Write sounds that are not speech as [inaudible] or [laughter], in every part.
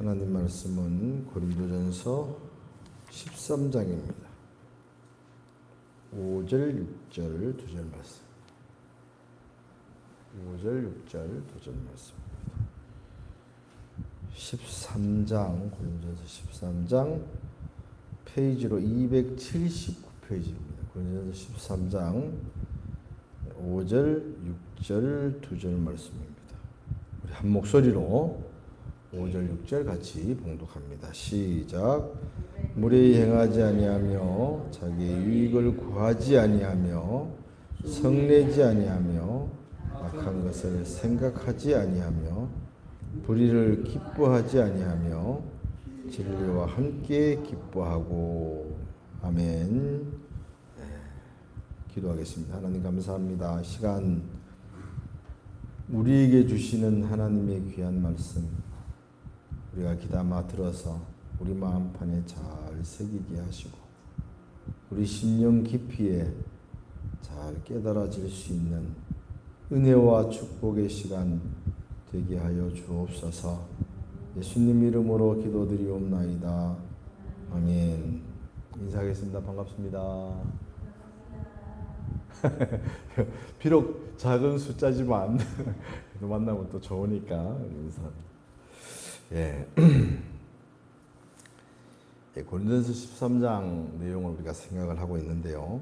하나님 말씀은 고린도전서 13장입니다. 5절, 6절, 2절 말씀. 5절, 6절, 2절 말씀입니다. 13장, 고린도전서 13장 페이지로 279페이지입니다. 고린도전서 13장 5절, 6절, 2절 말씀입니다. 우리 한 목소리로 5절, 6절 같이 봉독합니다. 시작. 무례히 행하지 아니하며 자기의 유익을 구하지 아니하며 성내지 아니하며 악한 것을 생각하지 아니하며 불의를 기뻐하지 아니하며 진리와 함께 기뻐하고 아멘. 네, 기도하겠습니다. 하나님 감사합니다. 시간 우리에게 주시는 하나님의 귀한 말씀 우리가 귀담아 들어서 우리 마음판에 잘 새기게 하시고 우리 심령 깊이에 잘 깨달아질 수 있는 은혜와 축복의 시간 되게 하여 주옵소서. 예수님 이름으로 기도드리옵나이다. 아멘. 인사하겠습니다. 반갑습니다. [laughs] 비록 작은 숫자지만 [laughs] 만나면 또 좋으니까 인사. 예. [clears throat] 예, 고린도서 13장 내용을 우리가 생각을 하고 있는데요.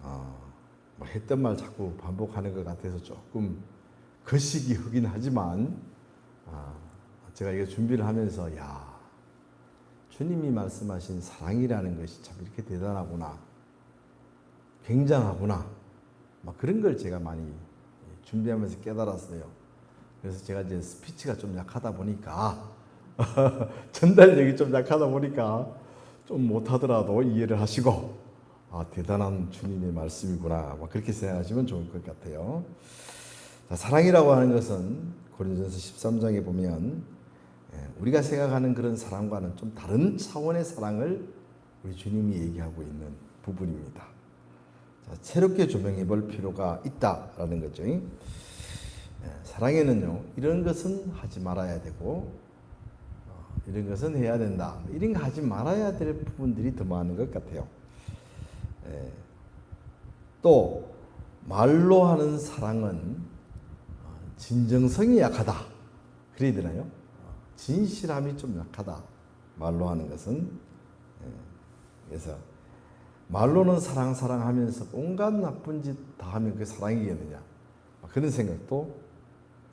어, 뭐 했던 말 자꾸 반복하는 것 같아서 조금 거시기 하긴 하지만 아, 제가 이거 준비를 하면서 야 주님이 말씀하신 사랑이라는 것이 참 이렇게 대단하구나, 굉장하구나, 막 그런 걸 제가 많이 준비하면서 깨달았어요. 그래서 제가 이제 스피치가 좀 약하다 보니까 [laughs] 전달력이 좀 약하다 보니까 좀 못하더라도 이해를 하시고 아 대단한 주님의 말씀이구나 막 그렇게 생각하시면 좋을 것 같아요. 자, 사랑이라고 하는 것은 고린도전서 13장에 보면 예, 우리가 생각하는 그런 사랑과는 좀 다른 차원의 사랑을 우리 주님이 얘기하고 있는 부분입니다. 자, 새롭게 조명해 볼 필요가 있다라는 거죠. 예, 사랑에는요 이런 것은 하지 말아야 되고 어, 이런 것은 해야 된다. 이런 거 하지 말아야 될 부분들이 더 많은 것 같아요. 예, 또 말로 하는 사랑은 어, 진정성이 약하다. 그래야 되나요? 어, 진실함이 좀 약하다. 말로 하는 것은 예, 그래서 말로는 사랑 사랑하면서 온갖 나쁜 짓 다 하면 그게 사랑이겠느냐 그런 생각도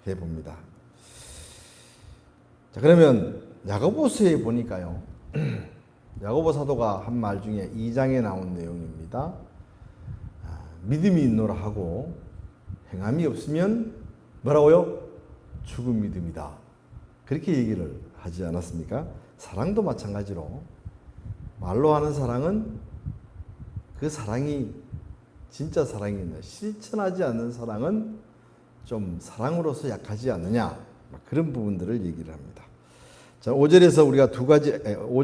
해 봅니다. 자 그러면 야고보서에 보니까요. [clears throat] 야고보 사도가 한 말 중에 2장에 나온 내용입니다. 아, 믿음이 있노라 하고 행함이 없으면 뭐라고요? 죽은 믿음이다. 그렇게 얘기를 하지 않았습니까? 사랑도 마찬가지로 말로 하는 사랑은 그 사랑이 진짜 사랑이냐 실천하지 않는 사랑은 좀 사랑으로서 약하지 않느냐 그런 부분들을 얘기를 합니다. 자, 5절에서 우리가 두 가지 5,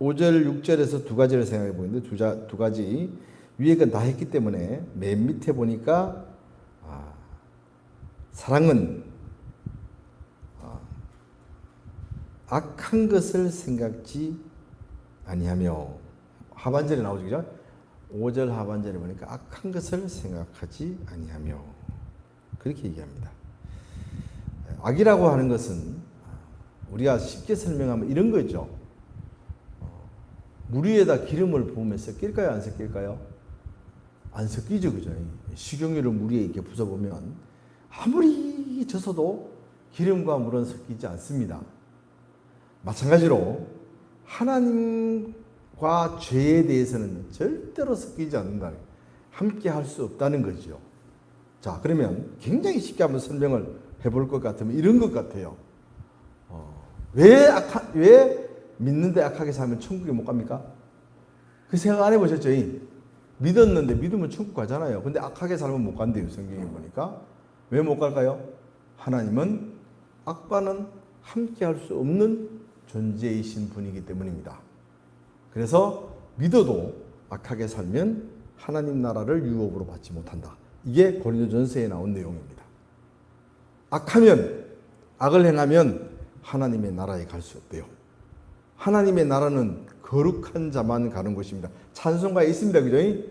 5절 6절에서 두 가지를 생각해 보는데 두, 자, 두 가지 위에 건다 했기 때문에 맨 밑에 보니까 아, 사랑은 아, 악한 것을 생각지 아니하며 하반절에 나오죠 그죠? 5절 하반절에 보니까 악한 것을 생각하지 아니하며 그렇게 얘기합니다. 악이라고 하는 것은 우리가 쉽게 설명하면 이런 거죠. 물 위에다 기름을 부으면 섞일까요? 안 섞일까요? 안 섞이죠, 그죠? 식용유를 물 위에 이렇게 부숴보면 아무리 젖어도 기름과 물은 섞이지 않습니다. 마찬가지로 하나님과 죄에 대해서는 절대로 섞이지 않는다. 함께 할 수 없다는 거죠. 자, 그러면 굉장히 쉽게 한번 설명을 해볼 것 같으면 이런 것 같아요. 어, 왜 악하, 왜 믿는데 악하게 살면 천국에 못 갑니까? 그 생각 안 해보셨죠? 믿었는데 믿으면 천국 가잖아요. 근데 악하게 살면 못 간대요. 성경에 보니까. 왜 못 갈까요? 하나님은 악과는 함께 할 수 없는 존재이신 분이기 때문입니다. 그래서 믿어도 악하게 살면 하나님 나라를 유업으로 받지 못한다. 이게 고린도전서에 나온 내용입니다. 악하면 악을 행하면 하나님의 나라에 갈 수 없대요. 하나님의 나라는 거룩한 자만 가는 곳입니다. 찬송가에 있습니다. 그죠?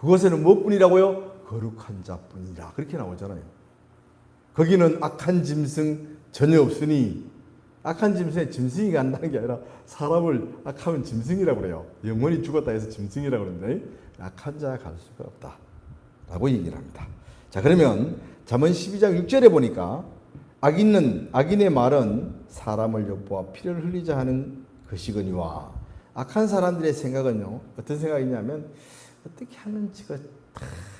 그곳에는 무엇뿐이라고요? 거룩한 자뿐이라. 그렇게 나오잖아요. 거기는 악한 짐승 전혀 없으니 악한 짐승에 짐승이 간다는 게 아니라 사람을 악하면 짐승이라고 그래요. 영원히 죽었다 해서 짐승이라고 그러는데 악한 자가 갈 수가 없다. 라고 얘기를 합니다. 자, 그러면 잠언 12장 6절에 보니까 악인은 악인의 말은 사람을 엿보아 피를 흘리자 하는 것이거니와 악한 사람들의 생각은요. 어떤 생각이냐면 어떻게 하면 지가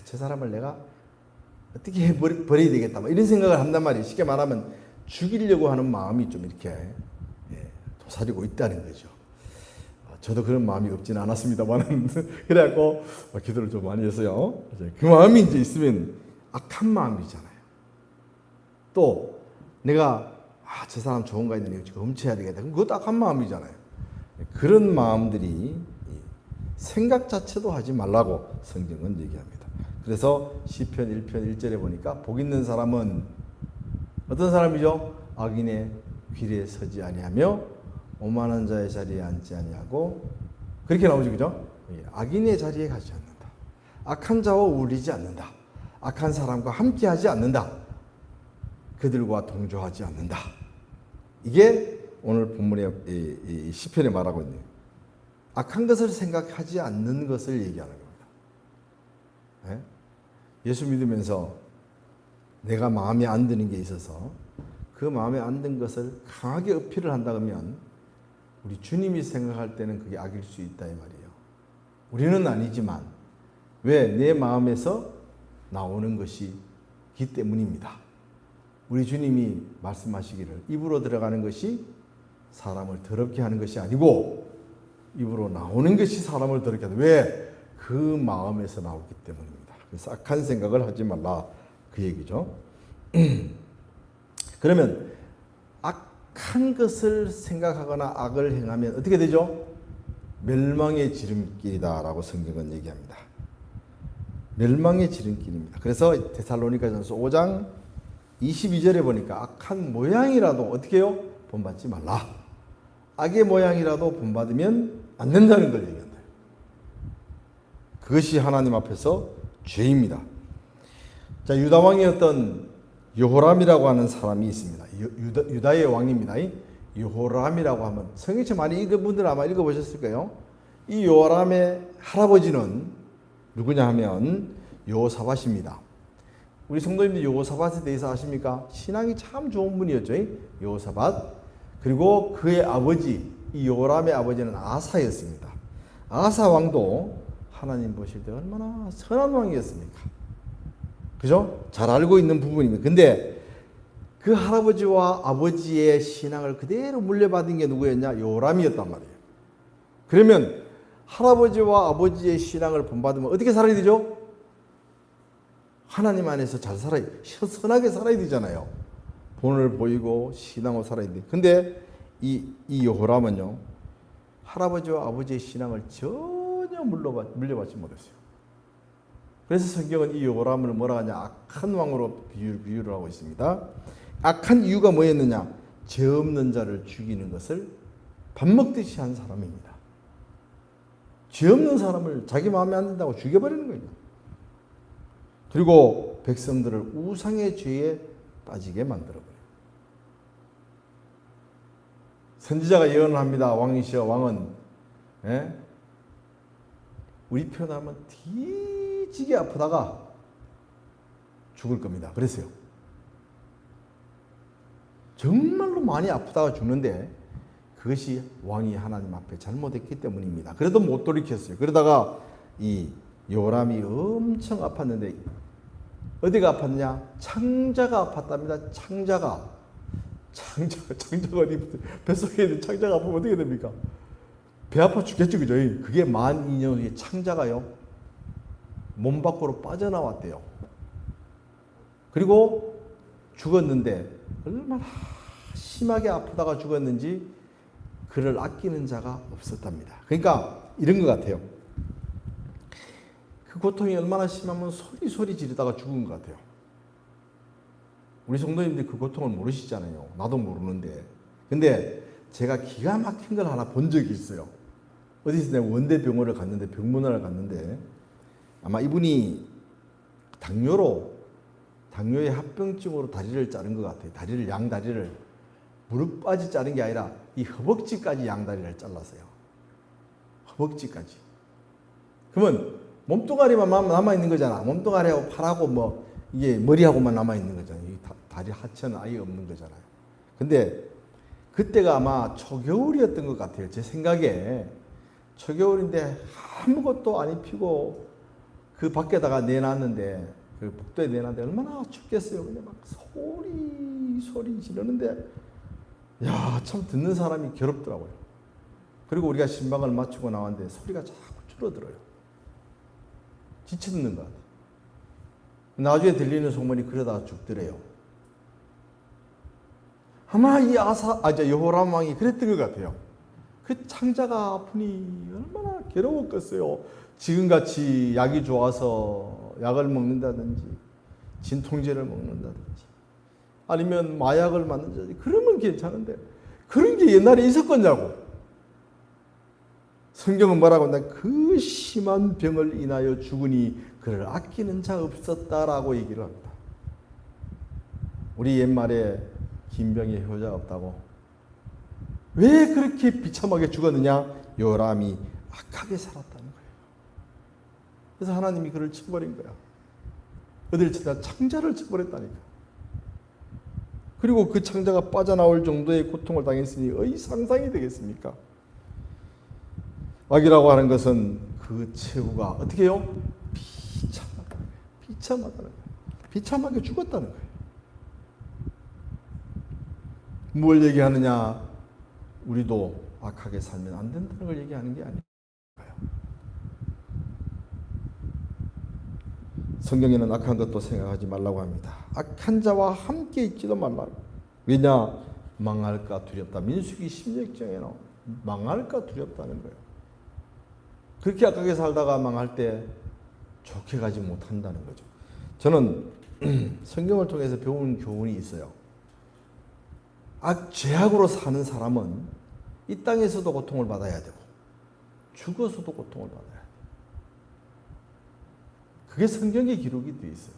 저 사람을 내가 어떻게 [laughs] 해 버려- 버려야 되겠다. 뭐 이런 생각을 한단 말이에요. 쉽게 말하면 죽이려고 하는 마음이 좀 이렇게 예, 도사리고 있다는 거죠. 어, 저도 그런 마음이 없지는 않았습니다만은 [laughs] 그래갖고 어, 기도를 좀 많이 했어요. 그 마음이 이제 있으면 악한 마음이잖아요. 또 내가 아, 저 사람 좋은가 했는데 지금 훔쳐야 되겠다. 그럼 그것도 악한 마음이잖아요. 그런 마음들이 이 생각 자체도 하지 말라고 성경은 얘기합니다. 그래서 시편 1편 1절에 보니까 복 있는 사람은 어떤 사람이죠? 악인의 길에 서지 아니하며 오만한 자의 자리에 앉지 아니하고 그렇게 나오죠, 그죠? 예, 악인의 자리에 가지 않는다. 악한 자와 어울리지 않는다. 악한 사람과 함께하지 않는다. 그들과 동조하지 않는다. 이게 오늘 본문의 시편에 말하고 있는 악한 것을 생각하지 않는 것을 얘기하는 겁니다. 예? 예수 믿으면서 내가 마음에 안 드는 게 있어서 그 마음에 안 든 것을 강하게 어필을 한다 그러면 우리 주님이 생각할 때는 그게 악일 수 있다 이 말이에요. 우리는 아니지만 왜 내 마음에서 나오는 것이기 때문입니다. 우리 주님이 말씀하시기를 입으로 들어가는 것이 사람을 더럽게 하는 것이 아니고 입으로 나오는 것이 사람을 더럽게 한다. 왜? 그 마음에서 나오기 때문입니다. 악한 생각을 하지 말라 그 얘기죠. [clears throat] 그러면 악한 것을 생각하거나 악을 행하면 어떻게 되죠? 멸망의 지름길이다라고 성경은 얘기합니다. 멸망의 지름길입니다. 그래서 데살로니가전서 5장 22절에 보니까 악한 모양이라도 어떻게 해요? 본받지 말라. 악의 모양이라도 본받으면 안 된다는 걸 얘기한다. 그것이 하나님 앞에서 죄입니다. 자, 유다 왕이었던 여호람이라고 하는 사람이 있습니다. 유다, 유다의 왕입니다. 이 여호람이라고 하면 성경책 많이 읽은 분들 아마 읽어보셨을 거예요. 이 여호람의 할아버지는 누구냐 하면 여호사밧입니다. 우리 성도님들 여호사밧에 대해서 아십니까? 신앙이 참 좋은 분이었죠. 여호사밧. 그리고 그의 아버지 이 요람의 아버지는 아사였습니다. 아사 왕도 하나님 보실 때 얼마나 선한 왕이었습니까? 그죠? 잘 알고 있는 부분입니다. 근데 그 할아버지와 아버지의 신앙을 그대로 물려받은 게 누구였냐? 요람이었단 말이에요. 그러면 할아버지와 아버지의 신앙을 본받으면 어떻게 살아야 되죠? 하나님 안에서 잘 살아야, 선하게 살아야 되잖아요. 본을 보이고 신앙을 살아야 돼. 근데 이, 이 여호람은요, 할아버지와 아버지의 신앙을 전혀 물려받, 물려받지 못했어요. 그래서 성경은 이 여호람을 뭐라 하냐, 악한 왕으로 비유, 비유를 하고 있습니다. 악한 이유가 뭐였느냐? 죄 없는 자를 죽이는 것을 밥 먹듯이 한 사람입니다. 죄 없는 사람을 자기 마음에 안 든다고 죽여버리는 거예요. 그리고 백성들을 우상의 죄에 빠지게 만들어버려요. 선지자가 예언을 합니다. 왕이시여 왕은 예? 우리 표현하면 뒤 지게 아프다가 죽을 겁니다. 그랬어요. 정말로 많이 아프다가 죽는데 그것이 왕이 하나님 앞에 잘못했기 때문입니다. 그래도 못 돌이켰어요. 그러다가 이 요람이 엄청 아팠는데 어디가 아팠냐? 창자가 아팠답니다. 창자가 창자가 창자가 어디 뱃속에 있는 창자가 아프면 어떻게 됩니까? 배 아파 죽겠죠, 그죠? 그게 만 2년 후에 창자가요 몸 밖으로 빠져나왔대요. 그리고 죽었는데 얼마나 심하게 아프다가 죽었는지 그를 아끼는 자가 없었답니다. 그러니까 이런 것 같아요. 그 고통이 얼마나 심하면 소리 소리 지르다가 죽은 것 같아요. 우리 성도님들 그 고통을 모르시잖아요. 나도 모르는데 근데 제가 기가 막힌 걸 하나 본 적이 있어요. 어디서 내가 원대 병원을 갔는데 병문안을 갔는데 아마 이분이 당뇨로 당뇨의 합병증으로 다리를 자른 것 같아요. 다리를 양 다리를 무릎까지 자른 게 아니라 이 허벅지까지 양 다리를 잘랐어요. 허벅지까지. 그러면 몸뚱아리만 남아 있는 거잖아. 몸뚱아리하고 팔하고 뭐 이게 머리하고만 남아 있는 거잖아요. 이 다- 다리 하체는 아예 없는 거잖아요. 근데 그때가 아마 초겨울이었던 것 같아요. 제 생각에 초겨울인데 아무것도 안 입히고 그 밖에다가 내놨는데 그 복도에 내놨는데 얼마나 춥겠어요. 근데 막 소리 소리 지르는데 야 참 듣는 사람이 괴롭더라고요. 그리고 우리가 신방을 마치고 나왔는데 소리가 자꾸 줄어들어요. 지쳐 듣는 것 같아요. 나중에 들리는 소문이 그러다 죽더래요. 아마 이 아사, 아, 저 여호람 왕이 그랬던 것 같아요. 그 창자가 아프니 얼마나 괴로웠겠어요. 지금같이 약이 좋아서 약을 먹는다든지, 진통제를 먹는다든지, 아니면 마약을 맞는다든지, 그러면 괜찮은데, 그런 게 옛날에 있었겠냐고. 성경은 뭐라고 한다? 그 심한 병을 인하여 죽으니 그를 아끼는 자 없었다라고 얘기를 합니다. 우리 옛말에 긴 병에 효자 없다고. 왜 그렇게 비참하게 죽었느냐? 요람이 악하게 살았다는 거예요. 그래서 하나님이 그를 쳐버린 거야. 어딜 치다 창자를 쳐버렸다니까. 그리고 그 창자가 빠져나올 정도의 고통을 당했으니 어이 상상이 되겠습니까? 악이라고 하는 것은 그 최후가 어떻게 해요? 비참하다. 비참하다는 거예요. 비참하게 죽었다는 거예요. 뭘 얘기하느냐? 우리도 악하게 살면 안 된다는 걸 얘기하는 게 아니에요. 성경에는 악한 것도 생각하지 말라고 합니다. 악한 자와 함께 있지도 말라. 왜냐? 망할까 두렵다. 민수기 16장에는 망할까 두렵다는 거예요. 그렇게 악하게 살다가 망할 때 좋게 가지 못한다는 거죠. 저는 [clears throat] 성경을 통해서 배운 교훈이 있어요. 악, 죄악으로 사는 사람은 이 땅에서도 고통을 받아야 되고 죽어서도 고통을 받아야 돼요. 그게 성경에 기록이 되어 있어요.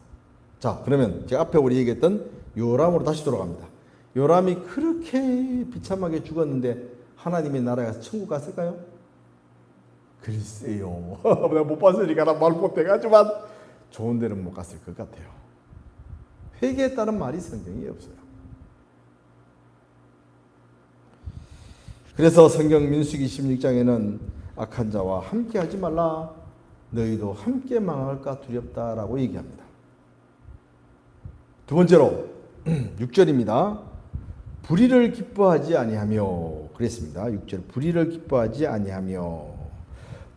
자, 그러면 제가 앞에 우리 얘기했던 요람으로 다시 돌아갑니다. 요람이 그렇게 비참하게 죽었는데 하나님의 나라에 가서 천국 갔을까요? 글쎄요. [laughs] 내가 못 봤으니까 말 못해가지만 좋은 데는 못 갔을 것 같아요. 회개에 따른 말이 성경에 없어요. 그래서 성경 민수기 16장에는 악한 자와 함께 하지 말라. 너희도 함께 망할까 두렵다라고 얘기합니다. 두 번째로 [clears throat] 6절입니다. 불의를 기뻐하지 아니하며 그랬습니다. 6절 불의를 기뻐하지 아니하며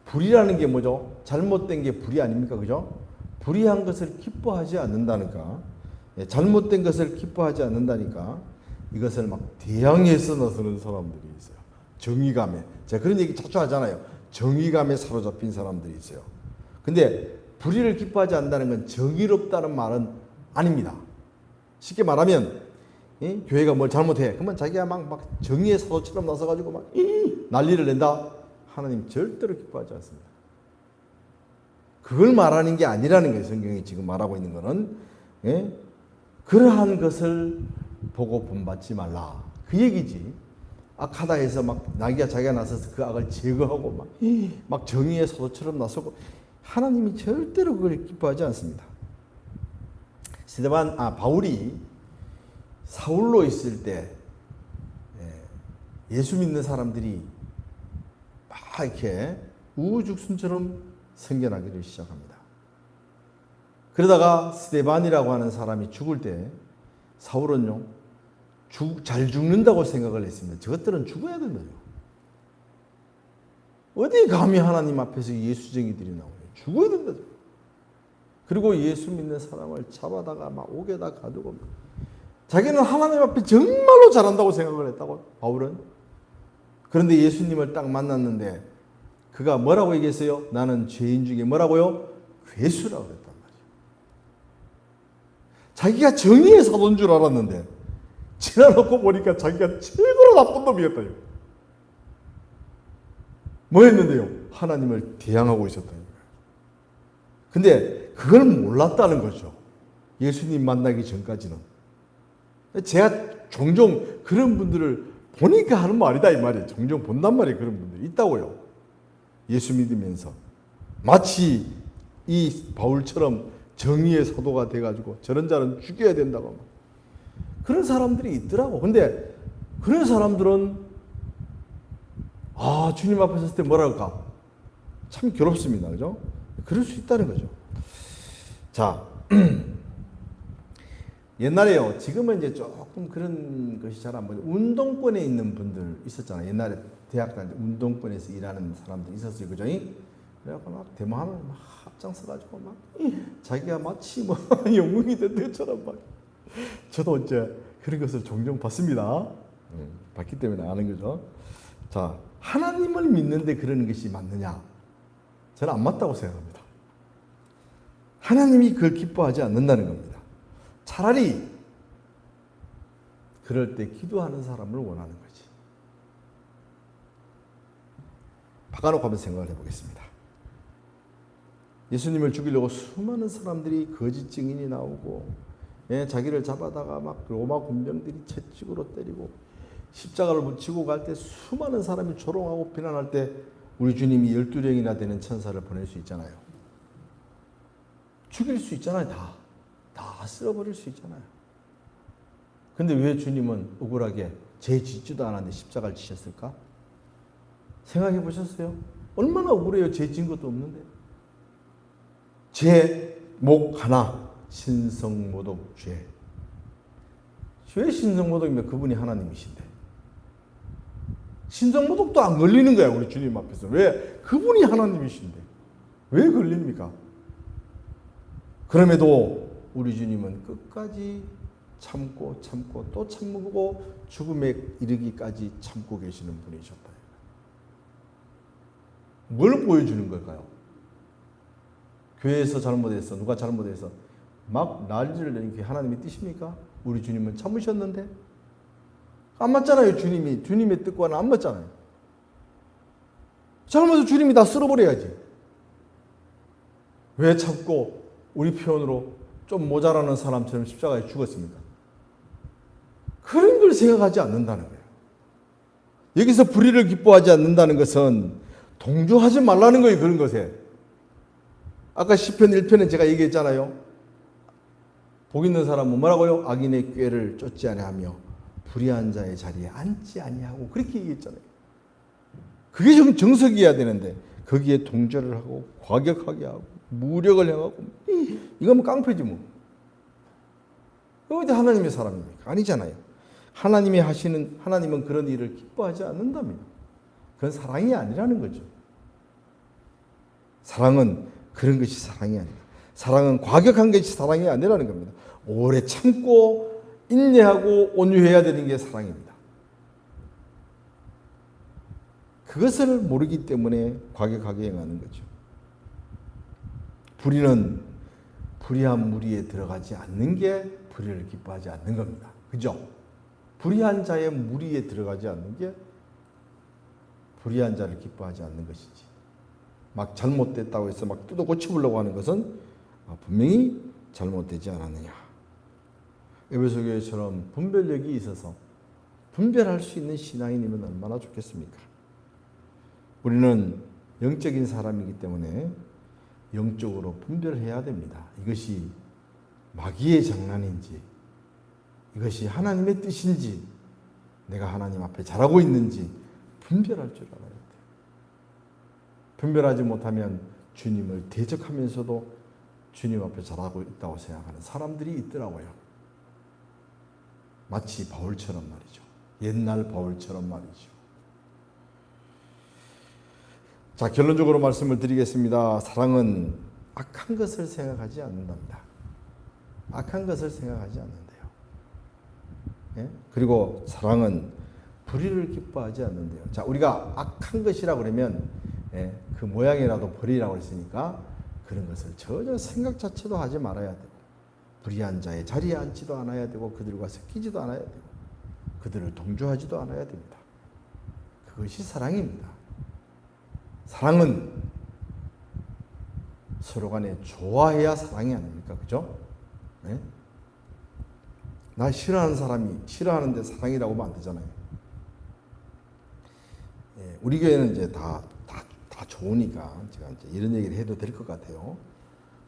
불의라는 게 뭐죠? 잘못된 게 불의 아닙니까? 그죠? 불의한 것을 기뻐하지 않는다니까. 예, 잘못된 것을 기뻐하지 않는다니까. 이것을 막 대항해서 나서는 사람들이 있어요. 정의감에. 제가 그런 얘기 자주 하잖아요. 정의감에 사로잡힌 사람들이 있어요. 근데 불의를 기뻐하지 않는다는 건 정의롭다는 말은 아닙니다. 쉽게 말하면 이? 교회가 뭘 잘못해. 그러면 자기가 막, 막 정의의 사도처럼 나서가지고 막 이! 난리를 낸다. 하나님 절대로 기뻐하지 않습니다. 그걸 말하는 게 아니라는 거예요. 성경이 지금 말하고 있는 거는 예? 그러한 것을 보고 본받지 말라. 그 얘기지. 악하다 해서 막 나기가 자기가 나서서 그 악을 제거하고 막, 막 정의의 사도처럼 나서고 하나님이 절대로 그걸 기뻐하지 않습니다. 스테반 아 바울이 사울로 있을 때 예, 예수 믿는 사람들이 막 이렇게 우후죽순처럼 생겨나기를 시작합니다. 그러다가 스테반이라고 하는 사람이 죽을 때 사울은요 죽, 잘 죽는다고 생각을 했습니다. 저것들은 죽어야 된다요. 어디 감히 하나님 앞에서 예수쟁이들이 나오냐. 죽어야 된다. 그리고 예수 믿는 사람을 잡아다가 막 옥에다 가두고 자기는 하나님 앞에 정말로 잘한다고 생각을 했다고 바울은. 그런데 예수님을 딱 만났는데 그가 뭐라고 얘기했어요? 나는 죄인 중에 뭐라고요? 괴수라고 그랬단 말이에요. 자기가 정의의 사도인 줄 알았는데 지나놓고 보니까 자기가 최고로 나쁜 놈이었다. 뭐 했는데요? 하나님을 대항하고 거예요. 근데 그걸 몰랐다는 거죠. 예수님 만나기 전까지는. 제가 종종 그런 분들을 보니까 하는 말이다 이 말이에요. 종종 본단 말이에요. 그런 분들이 있다고요. 예수 믿으면서. 마치 이 바울처럼 정의의 사도가 돼가지고 저런 자는 죽여야 된다고. 그런 사람들이 있더라고. 근데 그런 사람들은 아, 주님 앞에 섰을 때 뭐라 할까? 참 괴롭습니다. 그죠? 그럴 수 있다는 거죠. 자, [clears throat] 옛날에요. 지금은 이제 조금 그런 것이 잘 안 보이죠. 운동권에 있는 분들 있었잖아요. 옛날에 대학 다닐 때 운동권에서 일하는 사람들 있었어요. 그죠? 그래갖고 막 대모하면 막 앞장서가지고 막 자기가 마치 뭐 [laughs] 영웅이 된 것처럼 막 저도 이제 그런 것을 종종 봤습니다. 음, 봤기 때문에 아는 거죠. 자, 하나님을 믿는데 그러는 것이 맞느냐? 저는 안 맞다고 생각합니다. 하나님이 그걸 기뻐하지 않는다는 겁니다. 차라리 그럴 때 기도하는 사람을 원하는 거지. 바꿔놓고 한번 생각을 해보겠습니다. 예수님을 죽이려고 수많은 사람들이 거짓 증인이 나오고 예, 자기를 잡아다가 막 로마 군병들이 채찍으로 때리고 십자가를 붙이고 갈 때 수많은 사람이 조롱하고 비난할 때 우리 주님이 열두 명이나 되는 천사를 보낼 수 있잖아요. 죽일 수 있잖아요, 다. 다 쓸어버릴 수 있잖아요. 근데 왜 주님은 억울하게 죄 짓지도 않았는데 십자가를 지셨을까? 생각해 보셨어요? 얼마나 억울해요, 죄 지은 것도 없는데. 제 목 하나, 신성모독 죄. 왜 신성모독이면 그분이 하나님이신데? 신성모독도 안 걸리는 거야, 우리 주님 앞에서. 왜? 그분이 하나님이신데. 왜 걸립니까? 그럼에도 우리 주님은 끝까지 참고 참고 또 참고 죽음에 이르기까지 참고 계시는 분이셨다. 뭘 보여주는 걸까요? 교회에서 잘못해서 누가 잘못해서 막 난리를 내는 게 하나님의 뜻입니까? 우리 주님은 참으셨는데 안 맞잖아요 주님이 주님의 뜻과는 안 맞잖아요 잘못해서 주님이 다 쓸어버려야지 왜 참고 우리 표현으로 좀 모자라는 사람처럼 십자가에 죽었습니까? 그런 걸 생각하지 않는다는 거예요 여기서 불의를 기뻐하지 않는다는 것은 동조하지 말라는 거예요 그런 것에 아까 10편 1편에 제가 얘기했잖아요 복 있는 사람은 뭐라고요? 악인의 꾀를 쫓지 아니하며 불의한 자의 자리에 앉지 아니하고 그렇게 얘기했잖아요. 그게 좀 정석이어야 되는데 거기에 동조를 하고 과격하게 하고 무력을 행하고 이건 뭐 깡패지 뭐. 어디 하나님의 사람입니까? 아니잖아요. 하나님이 하시는 하나님은 그런 일을 기뻐하지 않는답니다. 그건 사랑이 아니라는 거죠. 사랑은 그런 것이 사랑이 아니다. 사랑은 과격한 것이 사랑이 아니라는 겁니다. 오래 참고 인내하고 온유해야 되는 게 사랑입니다. 그것을 모르기 때문에 과격하게 행하는 거죠. 불의는 불의한 무리에 들어가지 않는 게 불의를 기뻐하지 않는 겁니다. 그죠? 불의한 자의 무리에 들어가지 않는 게 불의한 자를 기뻐하지 않는 것이지. 막 잘못됐다고 해서 막 뜯어 고쳐보려고 하는 것은 아, 분명히 잘못되지 않았느냐. 에베소 교회처럼 분별력이 있어서 분별할 수 있는 신앙인이면 얼마나 좋겠습니까? 우리는 영적인 사람이기 때문에 영적으로 분별해야 됩니다. 이것이 마귀의 장난인지, 이것이 하나님의 뜻인지, 내가 하나님 앞에 잘하고 있는지 분별할 줄 알아야 돼요. 분별하지 못하면 주님을 대적하면서도 주님 앞에 잘하고 있다고 생각하는 사람들이 있더라고요. 마치 바울처럼 말이죠. 옛날 바울처럼 말이죠. 자, 결론적으로 말씀을 드리겠습니다. 사랑은 악한 것을 생각하지 않는답니다. 악한 것을 생각하지 않는데요. 예? 그리고 사랑은 불의를 기뻐하지 않는데요. 자, 우리가 악한 것이라 그러면 예, 그 모양이라도 버리라고 했으니까 그런 것을 전혀 생각 자체도 하지 말아야 되고 불의한 자의 자리에 앉지도 않아야 되고 그들과 섞이지도 않아야 되고 그들을 동조하지도 않아야 됩니다. 그것이 사랑입니다. 사랑은 서로 간에 좋아해야 사랑이 아닙니까? 그죠? 네? 나 싫어하는 사람이 싫어하는데 사랑이라고 하면 안 되잖아요. 예, 우리 교회는 이제 다, 다, 다 좋으니까 제가 이제 이런 얘기를 해도 될 것 같아요.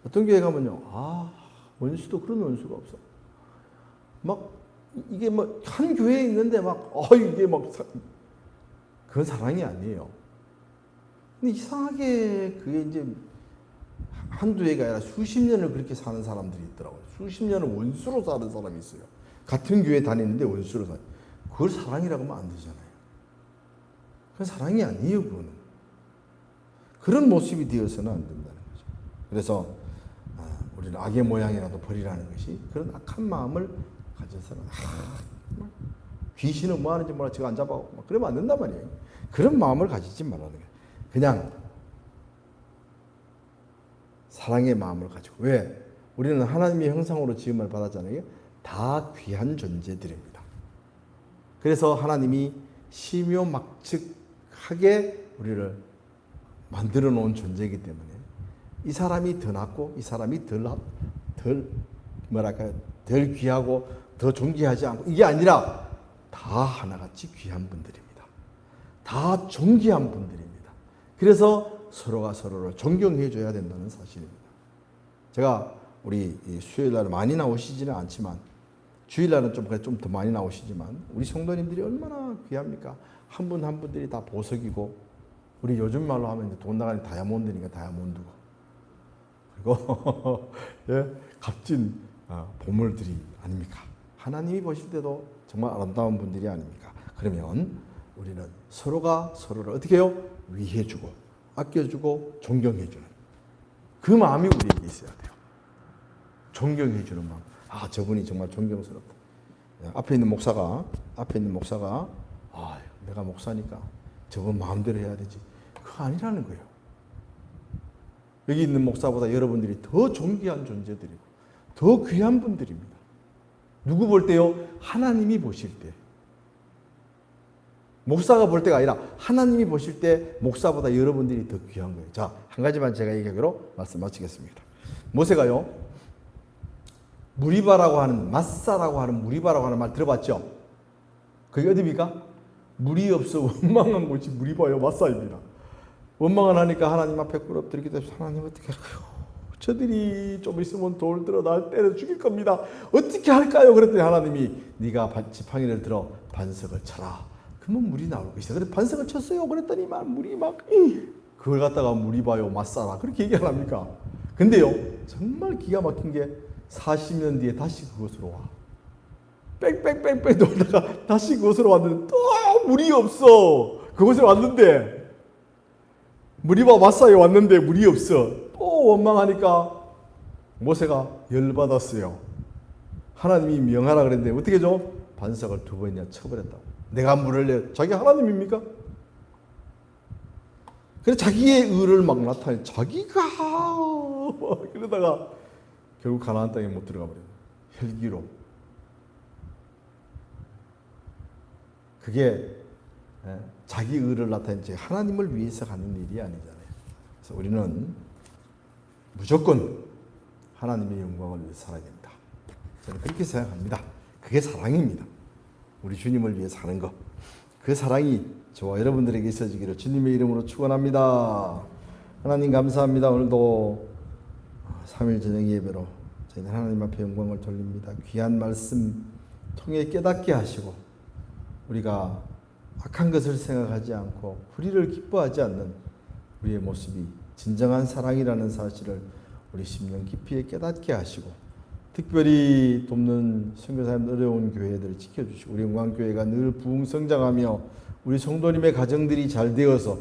어떤 교회 가면요, 아, 원수도 그런 원수가 없어. 막, 이게 뭐, 한 교회에 있는데 막, 어, 이게 막, 사- 그건 사랑이 아니에요. 근데 이상하게 그게 이제 한두 해가 아니라 수십 년을 그렇게 사는 사람들이 있더라고요. 수십 년을 원수로 사는 사람이 있어요. 같은 교회 다니는데 원수로 사. 그걸 사랑이라고 하면 안 되잖아요. 그건 사랑이 아니에요, 그거는. 그런 모습이 되어서는 안 된다는 거죠. 그래서 아, 우리는 악의 모양이라도 버리라는 것이 그런 악한 마음을 가져서는 아, 귀신은 뭐 하는지 몰라 지가 안막 그러면 안 된단 말이에요. 그런 마음을 가지지 말라는 거예요. 그냥 사랑의 마음을 가지고 왜 우리는 하나님의 형상으로 지음을 받았잖아요. 다 귀한 존재들입니다. 그래서 하나님이 심요막측하게 우리를 만들어 놓은 존재이기 때문에 이 사람이 더 낫고 이 사람이 덜, 덜 뭐랄까요 덜 귀하고 더 존귀하지 않고 이게 아니라 다 하나같이 귀한 분들입니다. 다 존귀한 분들입니다. 그래서 서로가 서로를 존경해 줘야 된다는 사실입니다. 제가 우리 이 수요일 날 많이 나오시지는 않지만 주일 날은 좀좀더 많이 나오시지만 우리 성도님들이 얼마나 귀합니까? 한 분한 분들이 다 보석이고 우리 요즘 말로 하면 돈 나가는 다이아몬드니까 다이아몬드고 그리고 [laughs] 예, 값진 어, 보물들이 아닙니까? 하나님이 보실 때도 정말 아름다운 분들이 아닙니까? 그러면 우리는 서로가 서로를 어떻게 해요? 위해주고 아껴주고 존경해주는 그 마음이 우리에게 있어야 돼요. 존경해주는 마음. 아 저분이 정말 존경스럽다. 예, 앞에 있는 목사가 앞에 있는 목사가 아 내가 목사니까 저분 마음대로 해야 되지. 그거 아니라는 거예요. 여기 있는 목사보다 여러분들이 더 존귀한 존재들이고 더 귀한 분들입니다. 누구 볼 때요? 하나님이 보실 때. 목사가 볼 때가 아니라 하나님이 보실 때 목사보다 여러분들이 더 귀한 거예요. 자, 한 가지만 제가 얘기하기로 말씀 마치겠습니다. 모세가요, 무리바라고 하는, 마사라고 하는 무리바라고 하는 말 들어봤죠? 그게 어디입니까? 물이 없어 원망한 곳이 무리바요, 마사입니다. 원망을 하니까 하나님 앞에 돼서 하나님 어떻게 할까요? 저들이 좀 있으면 돌 들어 날 때려 죽일 겁니다. 어떻게 할까요? 그랬더니 하나님이 네가 반- 지팡이를 들어 반석을 쳐라. 그러면 물이 나올 것이다. 그래 반석을 쳤어요. 그랬더니 막 물이 막 이, 그걸 갖다가 물이 봐요 맞사라 그렇게 얘기 안 합니까? 근데요 정말 기가 막힌 게 40년 뒤에 다시 그곳으로 와. 뺑뺑뺑뺑 돌다가 다시 그곳으로 왔는데 또 물이 없어. 그곳에 왔는데 무리바 마사에 왔는데 물이 없어. 또 원망하니까 모세가 열받았어요. 하나님이 명하라 그랬는데 어떻게 죠? 반석을 두 번이나 쳐버렸다고. 내가 물을 내 자기 하나님입니까? 그래 자기의 의를 막 나타내 자기가 [laughs] 그러다가 결국 가나안 땅에 못 들어가 버려요. 혈기로. 그게 예, 자기 의를 나타내지 하나님을 위해서 가는 일이 아니잖아요. 그래서 우리는 무조건 하나님의 영광을 위해 살아야 됩니다. 저는 그렇게 생각합니다. 그게 사랑입니다. 우리 주님을 위해 사는 것. 그 사랑이 저와 여러분들에게 있어지기를 주님의 이름으로 축원합니다. 하나님 감사합니다. 오늘도 3일 저녁 예배로 저희는 하나님 앞에 영광을 돌립니다. 귀한 말씀 통해 깨닫게 하시고 우리가 악한 것을 생각하지 않고 불의를 기뻐하지 않는 우리의 모습이 진정한 사랑이라는 사실을 우리 심령 깊이 깨닫게 하시고 특별히 돕는 선교사님 어려운 교회들을 지켜주시고 우리 영광교회가 늘 부흥 성장하며 우리 성도님의 가정들이 잘 되어서